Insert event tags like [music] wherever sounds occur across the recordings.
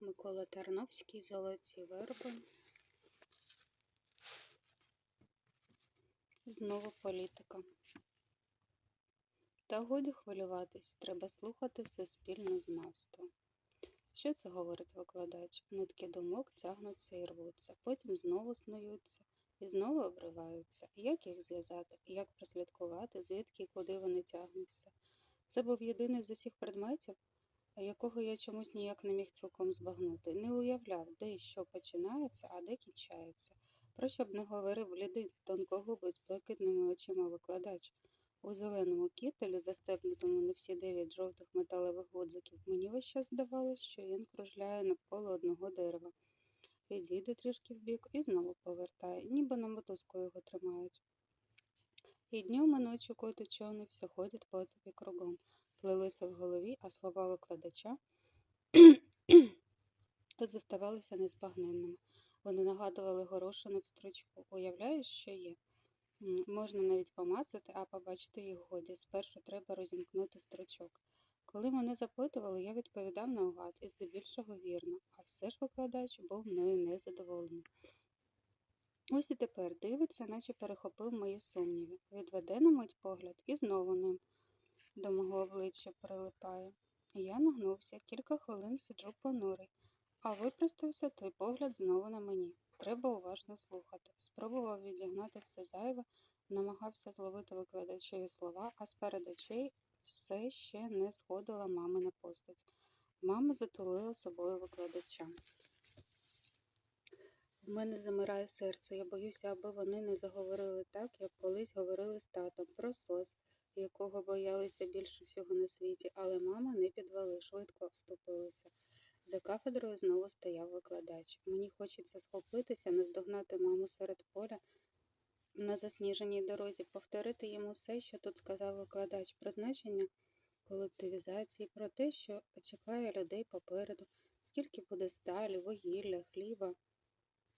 Микола Тарновський Золоті верби. Знову політика. Та годі хвилюватись, треба слухати суспільну знавство. Що це говорить викладач? Нитки думок тягнуться і рвуться, потім знову снуються і знову обриваються. Як їх зв'язати? Як прослідкувати, звідки і куди вони тягнуться? Це був єдиний з усіх предметів, якого я чомусь ніяк не міг цілком збагнути, не уявляв, де і що починається, а де кінчається. Про що б не говорив блідий, тонкогубий з блакитними очима викладач. У зеленому кітелі, застебнутому на всі дев'ять жовтих металевих гудзиків, мені весь час здавалось, що він кружляє навколо одного дерева. Відійде трішки вбік і знову повертає, ніби на мотузку його тримають. І днем, і ночі кот човни все ходять по цепі кругом плелися в голові, а слова викладача [clears throat] зоставалися незбагненними. Вони нагадували горошину в строчку. Уявляєш, що є? Можна навіть помацати, а побачити їх годі. Спершу треба розімкнути строчок. Коли мене запитували, я відповідав наугад і здебільшого вірно, а все ж викладач був мною незадоволений. Ось і тепер дивиться, наче перехопив мої сумніви. Відведе на мить погляд і знову ним до мого обличчя прилипає. Я нагнувся, кілька хвилин сиджу понурий, а випростався той погляд знову на мені. Треба уважно слухати. Спробував відігнати все зайве, намагався зловити викладачеві слова, а сперед очей все ще не сходила мамина постать. Мама затулила собою викладача. В мене замирає серце. Я боюся, аби вони не заговорили так, як колись говорили з татом про сос, якого боялися більше всього на світі, але мама не підвели, швидко вступилася. За кафедрою знову стояв викладач. Мені хочеться схопитися, наздогнати маму серед поля на засніженій дорозі, повторити йому все, що тут сказав викладач, про значення колективізації, про те, що чекає людей попереду, скільки буде сталі, вугілля, хліба.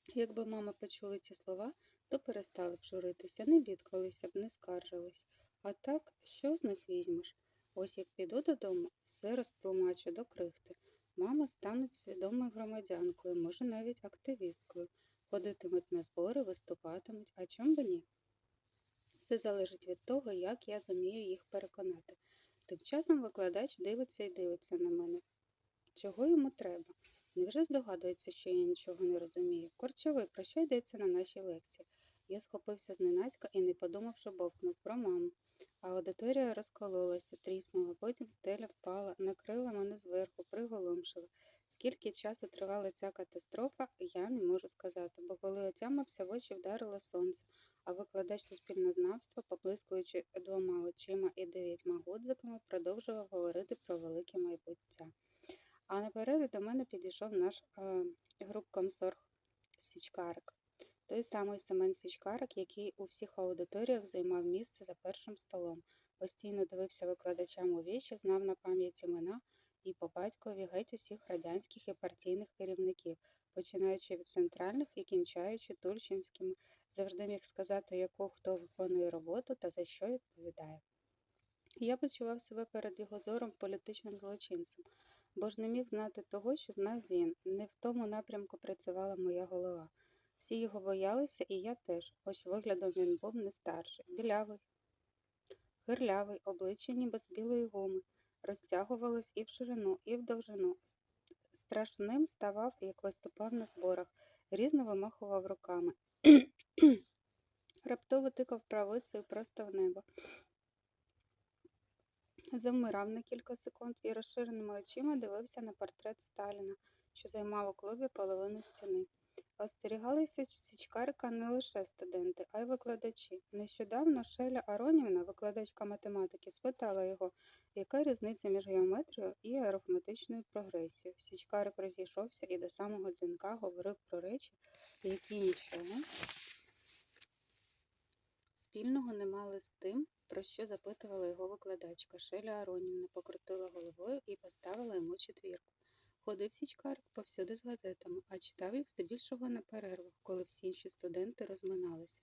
Якби мама почули ці слова, то перестали б журитися, не бідкалися б, не скаржились. А так, що з них візьмеш? Ось як піду додому, все розтлумачу до крихти. Мама стане свідомою громадянкою, може навіть активісткою. Ходитимуть на збори, виступатимуть, а чом би ні? Все залежить від того, як я зумію їх переконати. Тим часом викладач дивиться і дивиться на мене. Чого йому треба? Невже здогадується, що я нічого не розумію? Корчовий, про що йдеться на нашій лекції? Я схопився зненацька і, не подумавши, бовкнув про маму. А аудиторія розкололася, тріснула, потім стеля впала, накрила мене зверху, приголомшила. Скільки часу тривала ця катастрофа, я не можу сказати, бо коли отямився, в очі вдарило сонце, а викладач суспільнознавства, поблискуючи двома очима і дев'ятьма гудзиками, продовжував говорити про велике майбуття. А наперед до мене підійшов наш е, групкомсорг Січкарик. Той самий Семен Січкарик, який у всіх аудиторіях займав місце за першим столом, постійно дивився викладачам у вічі, знав на пам'ять імена і по батькові геть усіх радянських і партійних керівників, починаючи від центральних і кінчаючи Тульчинськими, завжди міг сказати, яку хто виконує роботу та за що відповідає. Я почував себе перед його зором політичним злочинцем, бо ж не міг знати того, що знав він. Не в тому напрямку працювала моя голова. Всі його боялися, і я теж, хоч виглядом він був не старший, білявий, хирлявий, обличчя ніби з білої гуми, розтягувалось і в ширину, і в довжину. Страшним ставав, як виступав на зборах, різно вимахував руками. Раптово тикав правицею просто в небо. Завмирав на кілька секунд і розширеними очима дивився на портрет Сталіна, що займав у клубі половину стіни. Остерігалися Січкарика не лише студенти, а й викладачі. Нещодавно Шеля Аронівна, викладачка математики, спитала його, яка різниця між геометрією і арифметичною прогресією. Січкарик розійшовся і до самого дзвінка говорив про речі, які нічого спільного не мали з тим, про що запитувала його викладачка. Шеля Аронівна покрутила головою і поставила йому четвірку. Ходив січкарик повсюди з газетами, а читав їх здебільшого на перервах, коли всі інші студенти розминалися.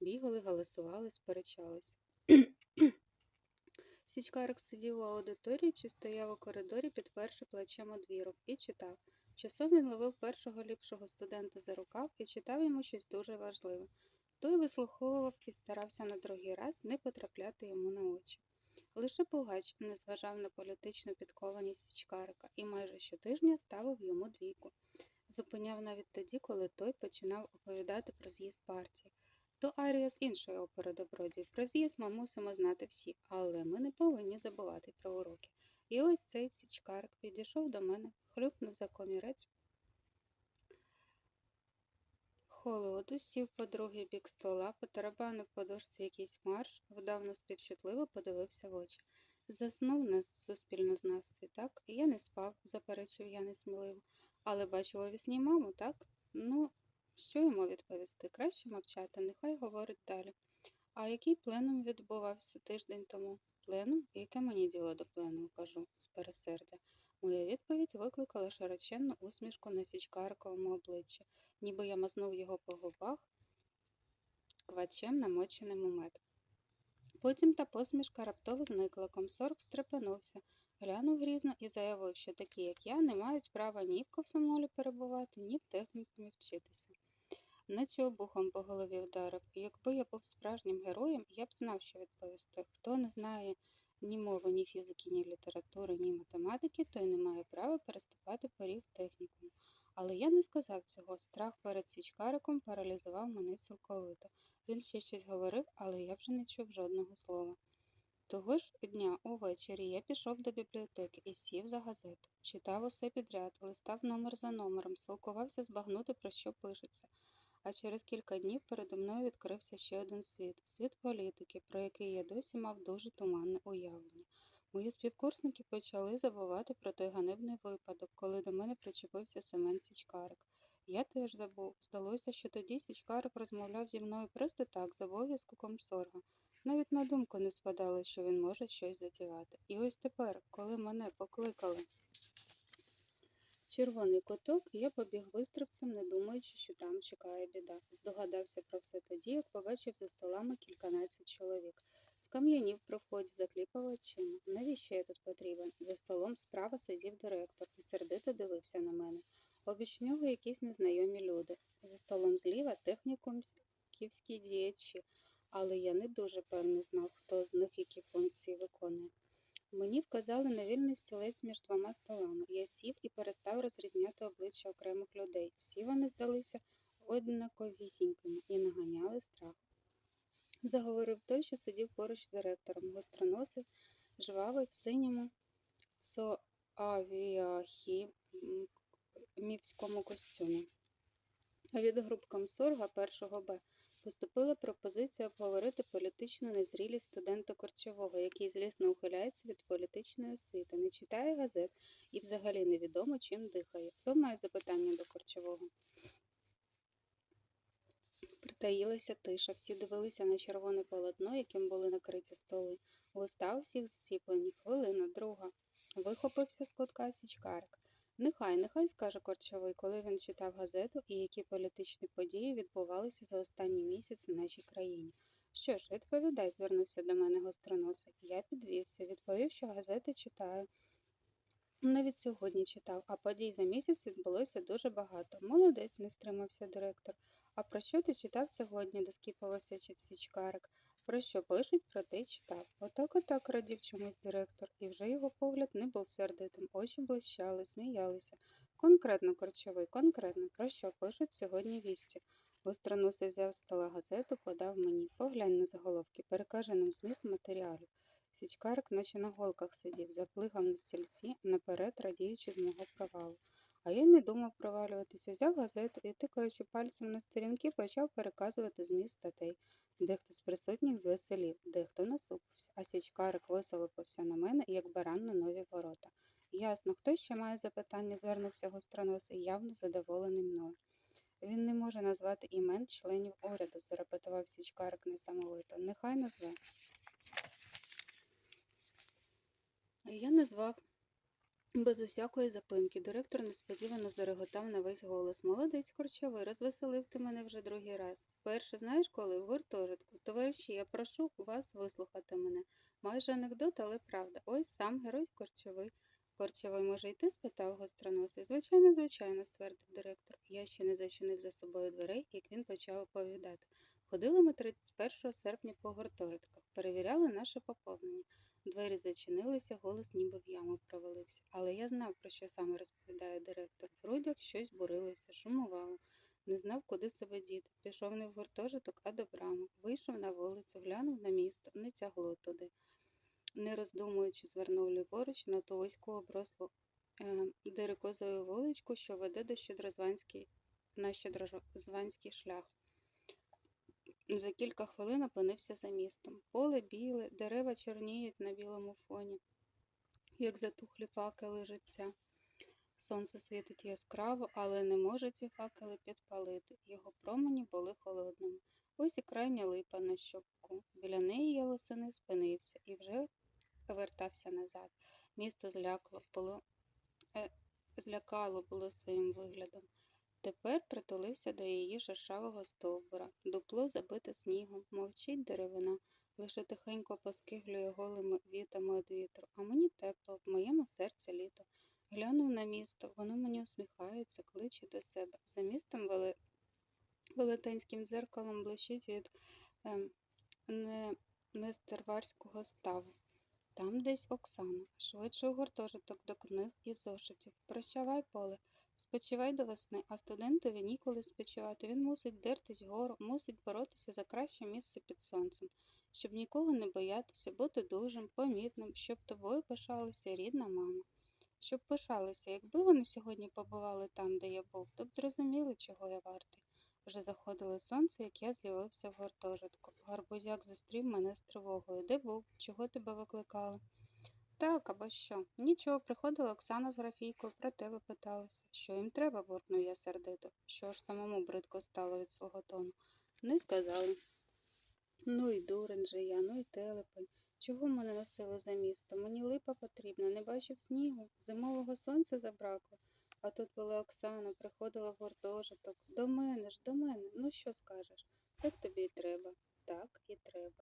Бігали, галасували, сперечалися. [clears throat] Січкарик сидів у аудиторії чи стояв у коридорі, підперши плечем одвірок, і читав. Часом він ловив першого ліпшого студента за рукав і читав йому щось дуже важливе. Той вислуховував і старався на другий раз не потрапляти йому на очі. Лише Пугач не зважав на політичну підкованість Січкарика і майже щотижня ставив йому двійку. Зупиняв навіть тоді, коли той починав оповідати про з'їзд партії. То арія з іншої опери добродії. Про з'їзд ми мусимо знати всі, але ми не повинні забувати про уроки. І ось цей січкарик підійшов до мене, хлюпнув за комірець холоду, сів по другий бік стола, потарабанив по дошці якийсь марш, вдавно співчутливо подивився в очі. Заснув нас суспільно з настрій, так? Я не спав, заперечив я несміливо. Але бачив у маму, так? Ну, що йому відповісти? Краще мовчати, нехай говорить далі. А який пленум відбувався тиждень тому? Пленум? Яке мені діло до пленуму, кажу, з пересердя. Моя відповідь викликала широченну усмішку на січкариковому обличчі, ніби я мазнув його по губах квачем, намоченим у мед. Потім та посмішка раптово зникла, комсорг стрепенувся, глянув грізно і заявив, що такі, як я, не мають права ні в комсомолі перебувати, ні в технікумі вчитися. Наче обухом по голові вдарив, якби я був справжнім героєм, я б знав, що відповісти. Хто не знає ні мови, ні фізики, ні літератури, ні математики, той не має права переступати поріг технікуму. Але я не сказав цього. Страх перед січкариком паралізував мене цілковито. Він ще щось говорив, але я вже не чув жодного слова. Того ж дня увечері я пішов до бібліотеки і сів за газету. Читав усе підряд, листав номер за номером, силкувався збагнути, про що пишеться. А через кілька днів передо мною відкрився ще один світ світ політики, про який я досі мав дуже туманне уявлення. Мої співкурсники почали забувати про той ганебний випадок, коли до мене причепився Семен Січкарик. Я теж забув. Здалося, що тоді Січкарик розмовляв зі мною просто так, з обов'язку комсорга. Навіть на думку не спадало, що він може щось затівати. І ось тепер, коли мене покликали червоний куток, і я побіг вистрибцем, не думаючи, що там чекає біда. Здогадався про все тоді, як побачив за столами кільканадцять чоловік. Скам'янів при вході, закліпав очима. Навіщо я тут потрібен? За столом справа сидів директор і сердито дивився на мене. Обіч нього якісь незнайомі люди. За столом зліва технікумські діячі, але я не дуже певно знав, хто з них які функції виконує. Мені вказали на вільний стілець між двома столами. Я сів і перестав розрізняти обличчя окремих людей. Всі вони здалися однаковісінькими і наганяли страх. Заговорив той, що сидів поруч з директором, гостроносий, жвавий в синьому соавіахімівському костюмі. Від груп комсорга першого Б поступила пропозиція обговорити політичну незрілість студента Корчового, який злісно ухиляється від політичної освіти, не читає газет і взагалі невідомо, чим дихає. Хто має запитання до Корчового? Притаїлася тиша, всі дивилися на червоне полотно, яким були накриті столи. Вуста у всіх зціплені. Хвилина, друга. Вихопився з кутка січкарик. Нехай, нехай скаже Корчовий, коли він читав газету і які політичні події відбувалися за останні місяці в нашій країні. Що ж, відповідай, звернувся до мене гостроносий. Я підвівся, відповів, що газети читаю. Навіть сьогодні читав, а подій за місяць відбулося дуже багато. Молодець, не стримався директор. А про що ти читав сьогодні? доскіпувався січкарик. Про що пишуть, про те й читав. Отак отак радів чомусь директор, і вже його погляд не був сердитим, очі блищали, сміялися. Конкретно, корчовий, конкретно, про що пишуть сьогодні вісті. Гостроносий взяв з стола газету, подав мені. Поглянь на заголовки, перекаже нам зміст матеріалів. Січкарик, наче на голках сидів, заплигав на стільці, наперед радіючи з мого провалу. А я не думав провалюватися, взяв газету і, тикаючи пальцем на сторінки, почав переказувати зміст статей. Дехто з присутніх звеселів, дехто насупився, а січкарик висолопився на мене, як баран на нові ворота. Ясно, хто ще має запитання, звернувся гостроносий, явно задоволений мною. Він не може назвати імен членів уряду, зарепетував січкарик несамовито. Нехай назве. Я назвав. Без усякої запинки директор несподівано зареготав на весь голос. Молодець корчовий, розвеселив ти мене вже другий раз. Вперше, знаєш коли? В гуртожитку. Товариші, я прошу вас вислухати мене. Майже анекдот, але правда. Ось сам герой корчовий. Корчевий може йти? спитав гостроносий. Звичайно, звичайно, ствердив директор. Я ще не зачинив за собою дверей, як він почав оповідати. Ходили ми 31 серпня по гуртожитках, перевіряли наше поповнення. Двері зачинилися, голос ніби в яму провалився. Але я знав, про що саме розповідає директор. В грудях щось бурилося, шумувало. Не знав, куди себе діти. Пішов не в гуртожиток, а до брами. Вийшов на вулицю, глянув на місто, не тягло туди. Не роздумуючи, звернув ліворуч на ту вузьку оброслу е, дерекозою вуличку, що веде до Щедрозванський, на Щедрозванський шлях. За кілька хвилин опинився за містом. Поле біле, дерева чорніють на білому фоні, як затухлі факели життя. Сонце світить яскраво, але не може ці факели підпалити. Його промені були холодними. Ось і крайня липа на щопку. Біля неї я восени спинився і вже вертався назад. Місто злякло було, е, злякало було своїм виглядом. Тепер притулився до її шершавого стовбура. Дупло забите снігом, мовчить деревина, лише тихенько поскиглює голими вітами від вітру. А мені тепло, в моєму серці літо. Глянув на місто, воно мені усміхається, кличе до себе. За містом вели... велетенським дзеркалом блищить від ем, не... нестерварського ставу. Там десь Оксана, швидше у гуртожиток до книг і зошитів. Прощавай, поле, спочивай до весни, а студентові ніколи спочивати. Він мусить дертись вгору, мусить боротися за краще місце під сонцем, щоб нікого не боятися, бути дужим, помітним, щоб тобою пишалася рідна мама. Щоб пишалися, якби вони сьогодні побували там, де я був, то б зрозуміли, чого я вартий. Вже заходило сонце, як я з'явився в гуртожитку. Гарбузяк зустрів мене з тривогою. Де був? Чого тебе викликали? Так, або що? Нічого, приходила Оксана з графійкою, про тебе питалася. Що їм треба, буркнув я сердито. Що ж самому бридко стало від свого тону? Не сказали. Ну і дурень же я, ну і телепень. Чого мене носили за місто? Мені липа потрібна, не бачив снігу, зимового сонця забракло. А тут була Оксана, приходила в гуртожиток. До мене ж, до мене. Ну що скажеш? Так тобі і треба. Так і треба.